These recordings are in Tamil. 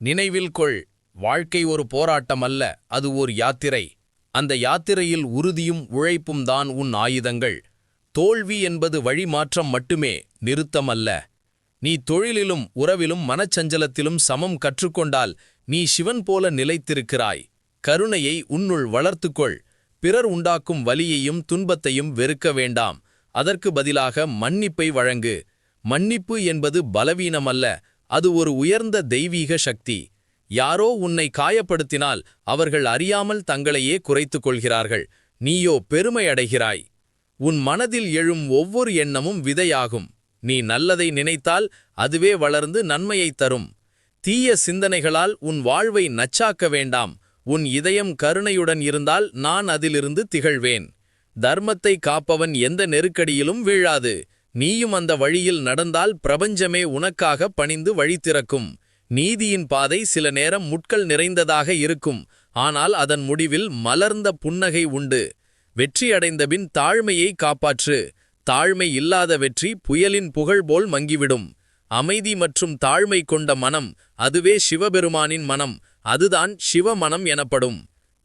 நினைவில் கொள் வாழ்க்கை ஒரு போராட்டம் அல்ல அது ஓர் யாத்திரை. அந்த யாத்திரையில் உறுதியும் உழைப்பும் தான் உன் ஆயுதங்கள். தோல்வி என்பது வழிமாற்றம் மட்டுமே நிறுத்தமல்ல. நீ தொழிலிலும் உறவிலும் மனச்சஞ்சலத்திலும் சமம் கற்றுக்கொண்டால் நீ சிவன் போல நிலைத்திருக்கிறாய். கருணையை உன்னுள் வளர்த்துக்கொள். பிறர் உண்டாக்கும் வலியையும் துன்பத்தையும் வெறுக்க வேண்டாம். அதற்கு பதிலாக மன்னிப்பை வழங்கு. மன்னிப்பு என்பது பலவீனமல்ல அது ஒரு உயர்ந்த தெய்வீக சக்தி. யாரோ உன்னை காயப்படுத்தினால் அவர்கள் அறியாமல் தங்களையே குறைத்துக் கொள்கிறார்கள். நீயோ பெருமையடைகிறாய் உன் மனதில் எழும் ஒவ்வொரு எண்ணமும் விதையாகும். நீ நல்லதை நினைத்தால் அதுவே வளர்ந்து நன்மையைத் தரும். தீய சிந்தனைகளால் உன் வாழ்வை நச்சாக்க வேண்டாம். உன் இதயம் கருணையுடன் இருந்தால் நான் அதிலிருந்து திகழ்வேன். தர்மத்தை காப்பவன் எந்த நெருக்கடியிலும் வீழாது. நீயும் அந்த வழியில் நடந்தால் பிரபஞ்சமே உனக்காக பணிந்து வழி திறக்கும். நீதியின் பாதை சில நேரம் முட்கள் நிறைந்ததாக இருக்கும். ஆனால் அதன் முடிவில் மலர்ந்த புன்னகை உண்டு. வெற்றி அடைந்தபின் தாழ்மையை காப்பாற்று. தாழ்மை இல்லாத வெற்றி புயலின் புகழ் போல் மங்கிவிடும். அமைதி மற்றும் தாழ்மை கொண்ட மனம் அதுவே சிவபெருமானின் மனம். அதுதான் சிவமனம் எனப்படும்.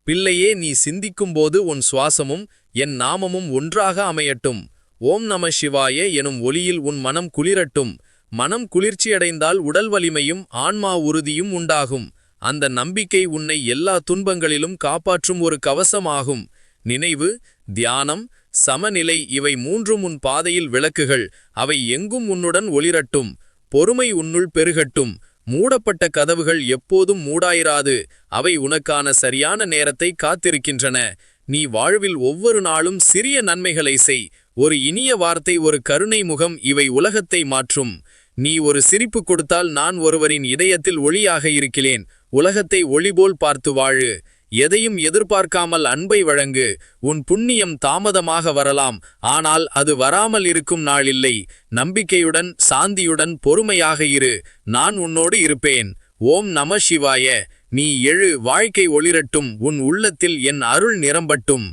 பிள்ளையே நீ சிந்திக்கும்போது உன் சுவாசமும் என் நாமமும் ஒன்றாக அமையட்டும். ஓம் நம சிவாய எனும் ஒலியில் உன் மனம் குளிரட்டும். மனம் குளிர்ச்சியடைந்தால் உடல் வலிமையும் ஆன்மா உறுதியும் உண்டாகும். அந்த நம்பிக்கை உன்னை எல்லா துன்பங்களிலும் காப்பாற்றும் ஒரு கவசமாகும். நினைவு தியானம் சமநிலை இவை மூன்றும் உன் பாதையில் விளக்குகள். அவை எங்கும் உன்னுடன் ஒளிரட்டும். பொறுமை உன்னுள் பெருகட்டும். மூடப்பட்ட கதவுகள் எப்போதும் மூடாயிராது. அவை உனக்கான சரியான நேரத்தை காத்திருக்கின்றன. நீ வாழ்வில் ஒவ்வொரு நாளும் சிறிய நன்மைகளை செய். ஒரு இனிய வார்த்தை ஒரு கருணை முகம் இவை உலகத்தை மாற்றும். நீ ஒரு சிரிப்பு கொடுத்தால் நான் ஒருவரின் இதயத்தில் ஒளியாக இருக்கிறேன். உலகத்தை ஒளிபோல் பார்த்து வாழு. எதையும் எதிர்பார்க்காமல் அன்பை வழங்கு. உன் புண்ணியம் தாமதமாக வரலாம். ஆனால் அது வராமல் இருக்கும் நாள் இல்லை நம்பிக்கையுடன் சாந்தியுடன் பொறுமையாக இரு. நான் உன்னோடு இருப்பேன். ஓம் நம சிவாய. நீ எழு வாழ்க்கை ஒளிரட்டும். உன் உள்ளத்தில் என் அருள் நிரம்பட்டும்.